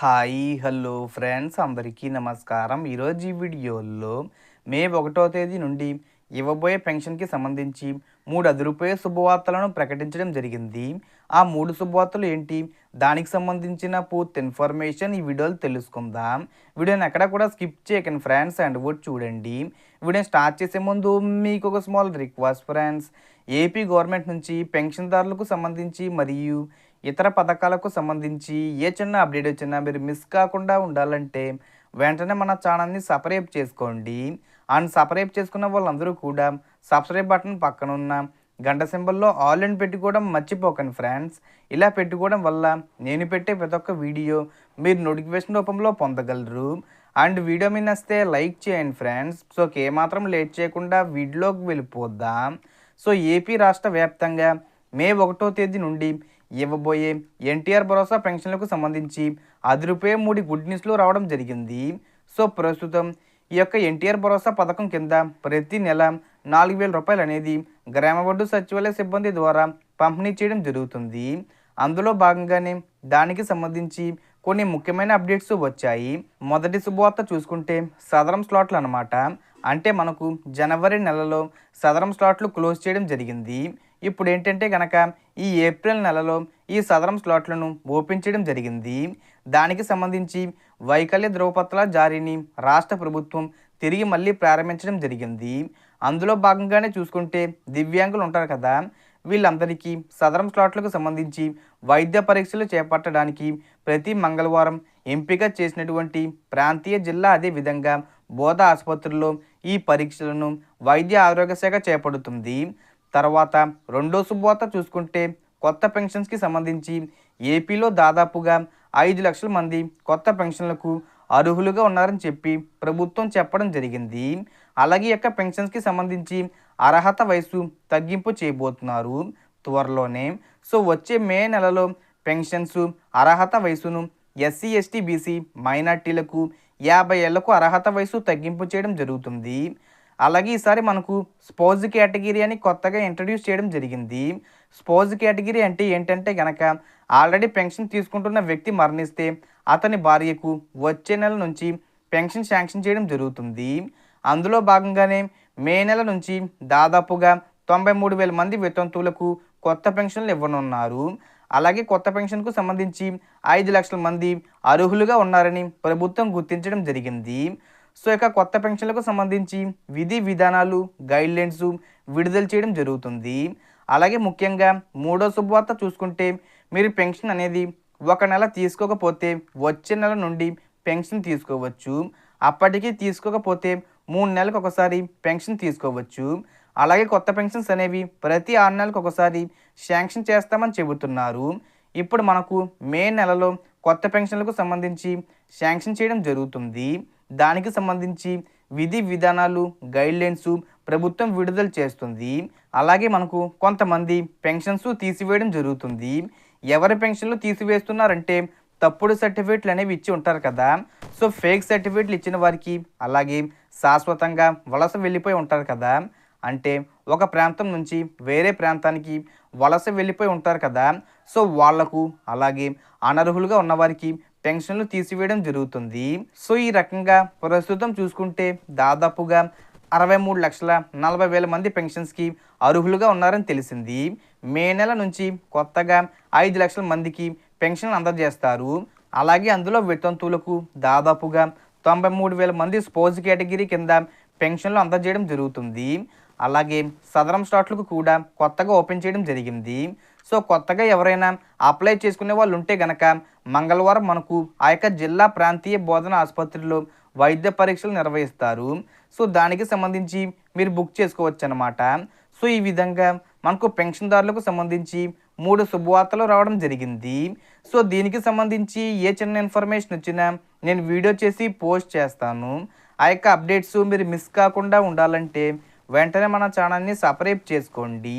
Hi hello friends. అందరికీ నమస్కారం. ఈరోజు ఈ వీడియోలో మే ఒకటో తేదీ నుండి ఇవ్వబోయే పెన్షన్కి సంబంధించి మూడు అదిరిపోయే శుభవార్తలను ప్రకటించడం జరిగింది. ఆ మూడు శుభవార్తలు ఏంటి? దానికి సంబంధించిన పూర్తి ఇన్ఫర్మేషన్ ఈ వీడియోలో తెలుసుకుందాం. వీడియోని ఎక్కడ కూడా స్కిప్ చేయకండి ఫ్రెండ్స్ అండ్ కూడా చూడండి. వీడియో స్టార్ట్ చేసే ముందు మీకు ఒక small request friends. AP government నుంచి పెన్షన్దారులకు సంబంధించి మరియు ఇతర పథకాలకు సంబంధించి ఏ చిన్న అప్డేట్ వచ్చినా మీరు మిస్ కాకుండా ఉండాలంటే వెంటనే మన ఛానల్ని సపరేట్ చేసుకోండి. అండ్ సపరేట్ చేసుకున్న వాళ్ళందరూ కూడా సబ్స్క్రైబ్ బటన్ పక్కన ఉన్న గంట సింబల్లో ఆల్ అని పెట్టుకోవడం మర్చిపోకండి ఫ్రెండ్స్. ఇలా పెట్టుకోవడం వల్ల నేను పెట్టే ప్రతి ఒక్క వీడియో మీరు నోటిఫికేషన్ రూపంలో పొందగలరు. అండ్ వీడియో మీద వస్తే లైక్ చేయండి ఫ్రెండ్స్. సో ఏమాత్రం లేట్ చేయకుండా వీడియోకి వెళ్ళిపోద్దాం సో ఏపీ రాష్ట్ర వ్యాప్తంగా మే ఒకటో తేదీ నుండి ఇవ్వబోయే ఎన్టీఆర్ భరోసా పెన్షన్లకు సంబంధించి అదిరిపోయే మూడు గుడ్ న్యూస్లు రావడం జరిగింది. సో ప్రస్తుతం ఈ యొక్క ఎన్టీఆర్ భరోసా పథకం కింద ప్రతి నెల నాలుగు వేల రూపాయలు అనేది గ్రామ సచివాలయ సిబ్బంది ద్వారా పంపిణీ చేయడం జరుగుతుంది. అందులో భాగంగానే దానికి సంబంధించి కొన్ని ముఖ్యమైన అప్డేట్స్ వచ్చాయి. మొదటి శుభవార్త చూసుకుంటే సదరం స్లాట్లు అనమాట అంటే మనకు జనవరి నెలలో సదరం స్లాట్లు క్లోజ్ చేయడం జరిగింది. ఇప్పుడు ఏంటంటే కనుక ఈ ఏప్రిల్ నెలలో ఈ సదరం స్లాట్లను ఓపించడం జరిగింది. దానికి సంబంధించి వైకల్య ధ్రువపత్రాల జారీని రాష్ట్ర ప్రభుత్వం తిరిగి మళ్ళీ ప్రారంభించడం జరిగింది. అందులో భాగంగానే చూసుకుంటే దివ్యాంగులు ఉంటారు కదా వీళ్ళందరికీ సదరం స్లాట్లకు సంబంధించి వైద్య పరీక్షలు చేపట్టడానికి ప్రతి మంగళవారం ఎంపిక చేసినటువంటి ప్రాంతీయ జిల్లా అదే విధంగా బోధ ఆసుపత్రుల్లో ఈ పరీక్షలను వైద్య ఆరోగ్య శాఖ చేపడుతుంది. తర్వాత రెండో శుభవార్త చూసుకుంటే కొత్త పెన్షన్స్కి సంబంధించి ఏపీలో దాదాపుగా ఐదు లక్షల మంది కొత్త పెన్షన్లకు అర్హులుగా ఉన్నారని చెప్పి ప్రభుత్వం చెప్పడం జరిగింది. అలాగే యొక్క పెన్షన్స్కి సంబంధించి అర్హత వయసు తగ్గింపు చేయబోతున్నారు త్వరలోనే. సో వచ్చే మే నెలలో పెన్షన్స్ అర్హత వయసును ఎస్సీ ఎస్టీ బీసీ మైనార్టీలకు యాభై ఏళ్ళకు అర్హత వయసు తగ్గింపు చేయడం జరుగుతుంది. అలాగే ఈసారి మనకు స్పోజ్ కేటగిరీ అని కొత్తగా ఇంట్రడ్యూస్ చేయడం జరిగింది. స్పోజ్ కేటగిరీ అంటే ఏంటంటే కనుక ఆల్రెడీ పెన్షన్ తీసుకుంటున్న వ్యక్తి మరణిస్తే అతని భార్యకు వచ్చే నెల నుంచి పెన్షన్ శాంక్షన్ చేయడం జరుగుతుంది. అందులో భాగంగానే మే నెల నుంచి దాదాపుగా తొంభై మూడు వేల మంది వితంతువులకు కొత్త పెన్షన్లు ఇవ్వనున్నారు. అలాగే కొత్త పెన్షన్కు సంబంధించి ఐదు లక్షల మంది అర్హులుగా ఉన్నారని ప్రభుత్వం గుర్తించడం జరిగింది. సో ఇక కొత్త పెన్షన్లకు సంబంధించి విధి విధానాలు గైడ్లైన్స్ విడుదల చేయడం జరుగుతుంది. అలాగే ముఖ్యంగా మూడో శుభవార్త చూసుకుంటే మీరు పెన్షన్ అనేది ఒక నెల తీసుకోకపోతే వచ్చే నెల నుండి పెన్షన్ తీసుకోవచ్చు. అప్పటికీ తీసుకోకపోతే మూడు నెలలకు ఒకసారి పెన్షన్ తీసుకోవచ్చు. అలాగే కొత్త పెన్షన్స్ అనేవి ప్రతి ఆరు నెలలకు ఒకసారి శాంక్షన్ చేస్తామని చెబుతున్నారు. ఇప్పుడు మనకు మే నెలలో కొత్త పెన్షన్లకు సంబంధించి శాంక్షన్ చేయడం జరుగుతుంది. దానికి సంబంధించి విధి విధానాలు గైడ్లైన్స్ ప్రభుత్వం విడుదల చేస్తుంది. అలాగే మనకు కొంతమంది పెన్షన్స్ తీసివేయడం జరుగుతుంది. ఎవరి పెన్షన్లు తీసివేస్తున్నారంటే తప్పుడు సర్టిఫికేట్లు అనేవి ఇచ్చి ఉంటారు కదా. సో ఫేక్ సర్టిఫికేట్లు ఇచ్చిన వారికి అలాగే శాశ్వతంగా వలస వెళ్ళిపోయి ఉంటారు కదా. అంటే ఒక ప్రాంతం నుంచి వేరే ప్రాంతానికి వలస వెళ్ళిపోయి ఉంటారు కదా. సో వాళ్ళకు అలాగే అనర్హులుగా ఉన్నవారికి పెన్షన్లు తీసివేయడం జరుగుతుంది. సో ఈ రకంగా ప్రస్తుతం చూసుకుంటే దాదాపుగా అరవై మూడు లక్షల నలభై వేల మంది పెన్షన్స్కి అర్హులుగా ఉన్నారని తెలిసింది. మే నెల నుంచి కొత్తగా ఐదు లక్షల మందికి పెన్షన్లు అందజేస్తారు. అలాగే అందులో వితంతువులకు దాదాపుగా తొంభై మూడు వేల మంది స్పోర్ట్స్ కేటగిరీ కింద పెన్షన్లు అందజేయడం జరుగుతుంది. అలాగే సదరం స్టాట్లకు కూడా కొత్తగా ఓపెన్ చేయడం జరిగింది. సో కొత్తగా ఎవరైనా అప్లై చేసుకునే వాళ్ళు ఉంటే గనక మంగళవారం మనకు ఆ యొక్క జిల్లా ప్రాంతీయ బోధన ఆసుపత్రిలో వైద్య పరీక్షలు నిర్వహిస్తారు. సో దానికి సంబంధించి మీరు బుక్ చేసుకోవచ్చు అనమాట సో ఈ విధంగా మనకు పెన్షన్దారులకు సంబంధించి మూడు శుభవార్తలు రావడం జరిగింది. సో దీనికి సంబంధించి ఏ చిన్న ఇన్ఫర్మేషన్ వచ్చినా నేను వీడియో చేసి పోస్ట్ చేస్తాను. ఆ యొక్క అప్డేట్స్ మీరు మిస్ కాకుండా ఉండాలంటే వెంటనే మన ఛానల్ని సబ్స్క్రైబ్ చేసుకోండి.